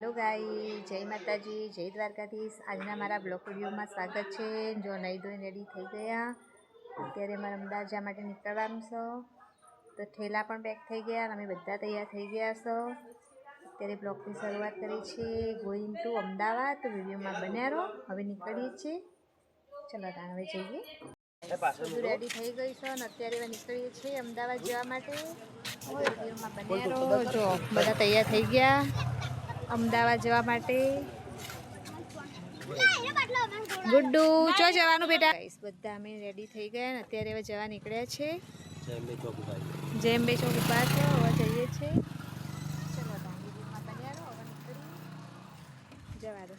Hello ગાઈ જય માતાજી, જય દ્વારકાધીશ. આજના મારા બ્લોક વિડીયોમાં સ્વાગત છે. જો નહીં ધોઈને રેડી થઈ ગયા, અત્યારે મારે અમદાવાદ જવા માટે નીકળવાનું છો. તો ઠેલા પણ પેક થઈ ગયા અને અમે બધા તૈયાર થઈ ગયા છો. અત્યારે બ્લોકની શરૂઆત કરી છે ગોઈંગ ટુ અમદાવાદ તો વિડીયોમાં બન્યા રહો હવે નીકળીએ છીએ. ચલો ત્યાં હવે જઈએ. બધું રેડી થઈ ગઈ છો અને અત્યારે હવે નીકળીએ છીએ અમદાવાદ જવા માટે. વિડીયોમાં બન્યા રહો જો બધા તૈયાર થઈ ગયા. અમદાવાદ જવા માટે. ગુડ્ડુ ચો જવાનું બેટા? બધા અમે રેડી થઈ ગયા ને અત્યારે હવે જવા નીકળ્યા છે. જેમ બે ચોક ઊભા છો. હવે જઈએ છીએ. ચલો જવા દો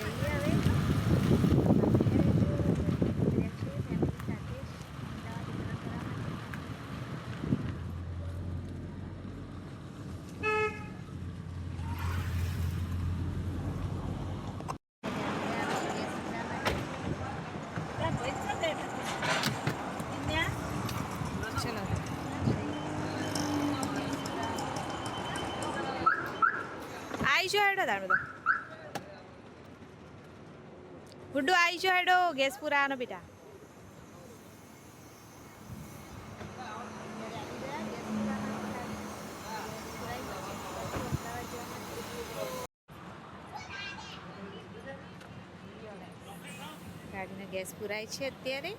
જઈએ હવે ચલો આઈ જો હેડો તાર બધો ગુડ્ડુ આઈ જો હેડો, ગેસ પુરાવાનો બેટા. ગાડીનો ગેસ પુરાય છે અત્યારે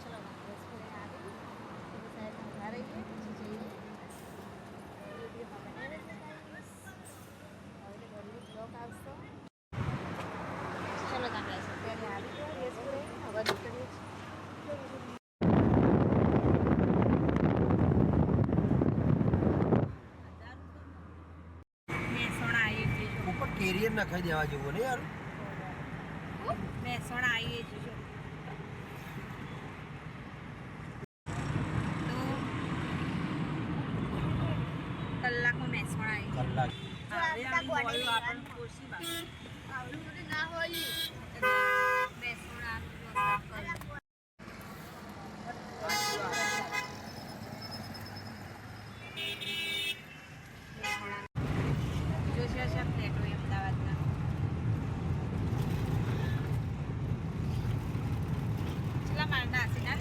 ચલો ગેસ પુરાય આવી તો સાઈડ ઊભા રહીએ પછી જઈએ વિડીયોમાં બને રહેજો guys. હવે તો ઘરનું બ્લોગ આવશે ચલો ગામડા અત્યારે આવી ગયો ગેસ પુરાય હવે નીકળીએ છીએ મહેસાણા આવી જજો ઉપર ખાઈ દેવા જેવું ને યાર. મહેસાણા આવીએ છીએ તો કલાકમાં મહેસાણા આવી કલાક.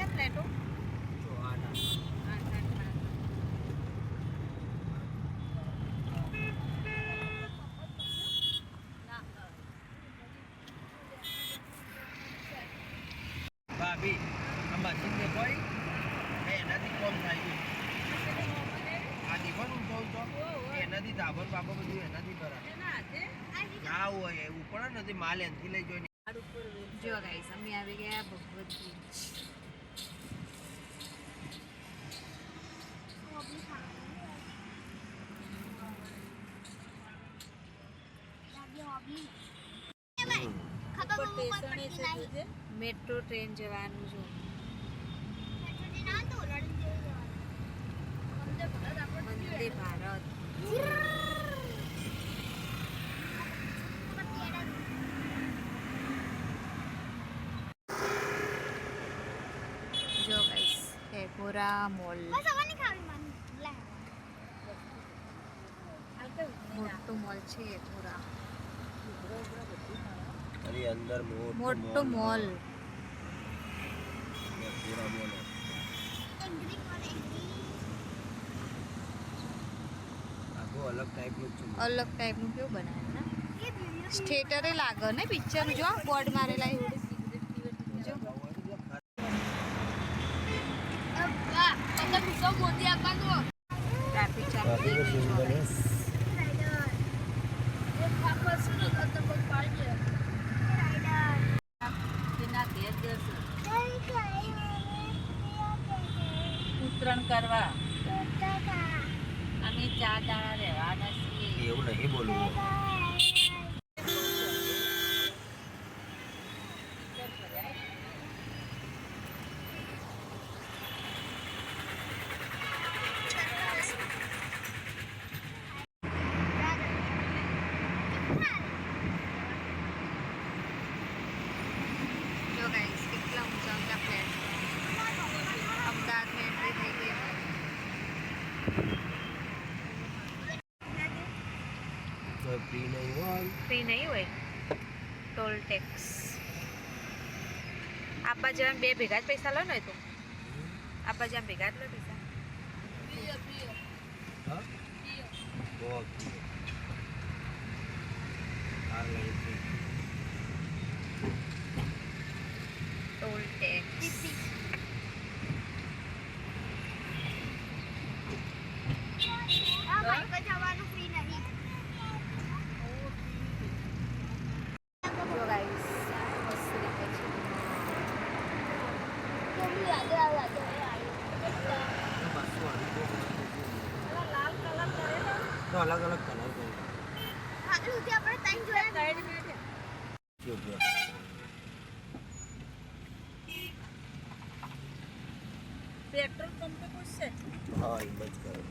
પ્લેટો જો આના ભાભી આ મશીન દેખો ઈ? એ એનાથી કોમ થાય છે આ દેખો ને ઊંચો ઊંચો ધાબર બાબર બધું એનાથી કરાય ના હોય એવું પણ નથી. માલ એનથી લઈ જોઈને. જો ગાઈસ અમે આવી ગયા ભગવત બીચ મેટ્રો ટ્રેન જવાનું છે. વંદે ભારત. જો ગાઈસ એગોરા મોલ. મોટું મોલ છે અને અંદર મોટું મોલ. મોલ. અલગ ટાઈપનું છે. અલગ ટાઈપનું કેવું બનાવ્યું ને? સ્ટેટરે લાગે ને પિક્ચર જો બોર્ડ મારેલા. ઉતરણ કરવા. અમે ચાર દાણા છીએ એવું નહીં બોલવું હોય ફ્રી નહીં હોય ફ્રી નહીં હોય. ટોલ ટેક્સ આપવા જવા બે ભેગા જ પૈસા લો ને તો. આપવા જવા ભેગા જ લો પૈસા. હા? ઓકે આ લઈ છે ટોલ ટેક્સ જો ગાઈસ મસ્ત દેખાય છે તો અલગ અલગ કલર કરી પેટ્રોલ પંપે પૂછશે હા એમ કરો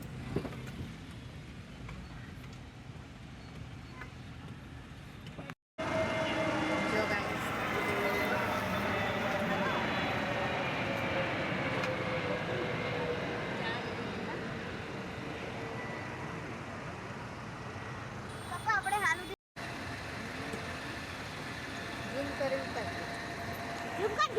જો ગાઈસ ઝૂમ કરી ઉતાર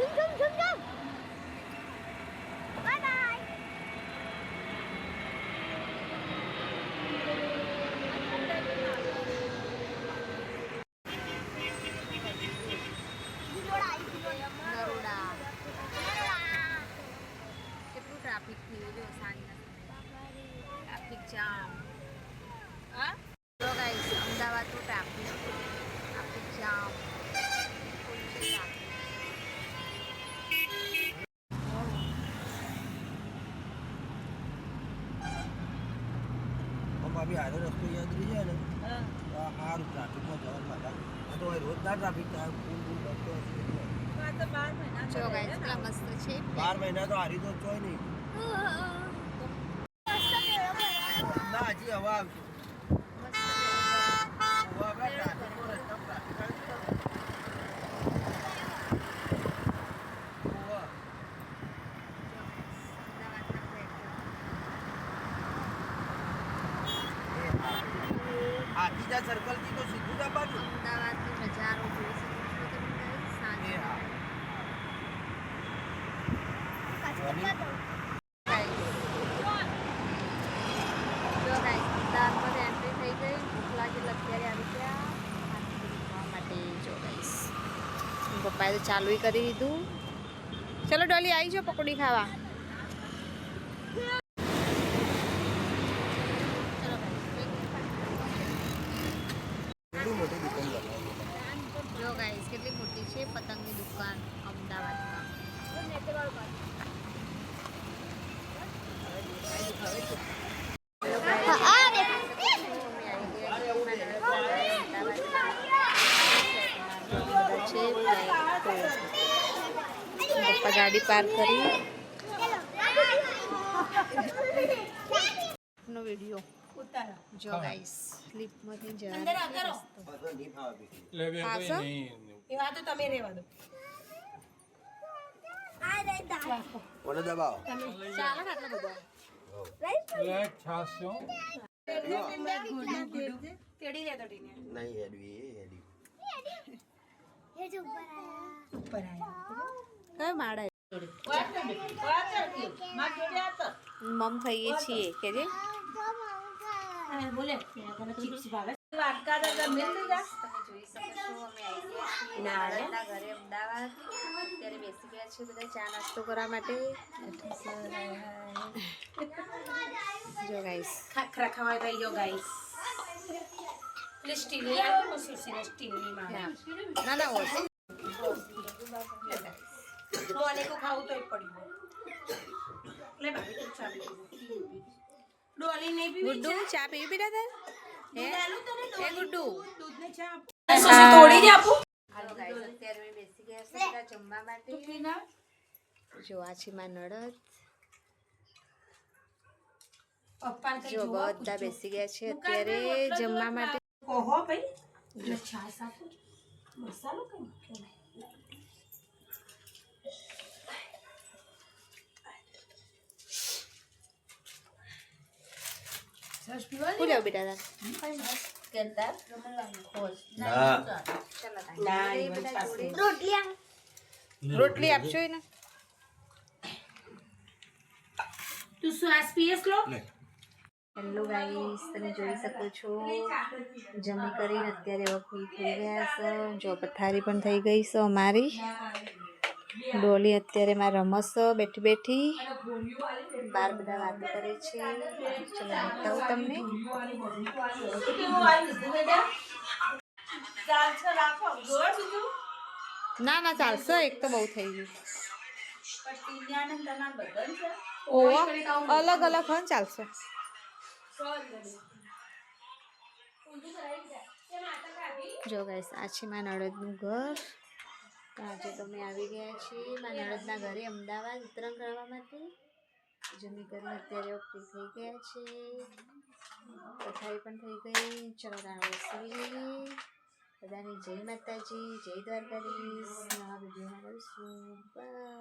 નરોડા કેટલું ટ્રાફિક થયું જો સાંજના સમયે ટ્રાફિક જામ હા તો ગાઈસ અમદાવાદનું ટ્રાફિક ટ્રાફિક જામ ફૂલ છે ટ્રાફિક આમાં બી રસ્તો યાદ રહી જાય ને સારું ટ્રાફિકમાં જવા માટે આ તો રોજ ના ટ્રાફિક થાય ફૂલ ફૂલ રસ્તો હશે બાર મહિના તો હારી તો ચોય નહીં. ના હજી હવા આવશે મસ્ત હવા આપણે ટ્રાફિકમાં રસ્તામાં ટ્રાફિક આવી તો હોવે. હાથીજા સર્કલથી તો સીધું જ આવવાનું અમદાવાદનો નજારો જોઈ શકો છો તમે guys, સાંજે એ હા. જો guys, અમદાવાદમાં એન્ટ્રી થઈ ગઈ ભૂખ લાગી એટલે અત્યારે આવી ગયા પાણીપુરી ખાવા માટે જો guys. પપ્પાએ તો ચાલુ કરી દીધું. ચલો ડોલી આવી જાઓ પકોડી ખાવા ચલો કેટલી મોટી દુકાન બનાવી જો ગાઈસ કેટલી મોટી છે પતંગની દુકાન અમદાવાદમાં પપ્પા ગાડી પાર્ક કરી. નો વિડિયો. ઉતારો. જો ગાઈસ સ્લીપમાંથી જવા પાછો નહીં ફાવે બીજું. નહીં. એ વાત તો તમે રહેવા દો. કોને દબાવો. ચાલો ને આટલો બધો. તેડી લે તો ટીને. નહીં હેડવી ઉપર આયા. ઉપર માળા મમ ખાઈએ છીએ કે જે? ઘરે અમદાવાદ અત્યારે બેસી ગયા છીએ બધા ચા નાસ્તો કરવા માટે જો ગાઈસ ખાખરા ખાવા થઈ ગયો ગાઈસ ના ના ઓછું. મોને કો ખાવું તોય પડ્યું લે ભાભી તું ચા પી ડોલી નહીં પીવી ગુડ્ડુ ચા પીવી પીડા તાર હે હે ગુડ્ડુ દૂધ ને ચા તોડી દે આપું હાલો ગાઈસ અત્યારે અમે બેસી ગયા છીએ બધા જમવા માટે. જો આ છે માં નડદ પપ્પાને કઈ જો જોવા બધા બેસી ગયા છે અત્યારે જમવા માટે. ઓહો ભાઈ એટલે છાશ આપો મસાલો કઈ શું બેટા તાર. રોટલી આપશો એને તું શ્વાસ પીએસ લો હેલો ગાઈસ તમે જોઈ શકો છો જમી કરીને અત્યારે હવે થઈ ગયા છે જો પથારી પણ થઈ ગઈ છે અમારી ડોલી અત્યારે મારા રમસ બેઠી બેઠી. બાર બધા વાતો કરે છે. ચલો બતાવું તમને. ના ના, ચાલશે. એક તો બહુ થઈ ગયું. અલગ અલગ હોય ચાલશે. જો ગાઈસ આ છે મારા નળદનું ઘર. આજે તમે આવી ગયા છીએ મારા નળદના ઘરે અમદાવાદ ઉત્તરાયણ કરવા માટે. જમી કરીને અત્યારે ઓકે થઈ ગયા છે. પથારી પણ થઈ ગઈ. ચલો તાણે બેસી જઈએ બધાને જય માતાજી, જય દ્વારકાધીશ. નવા વિડીયોમાં મળીશું. બાય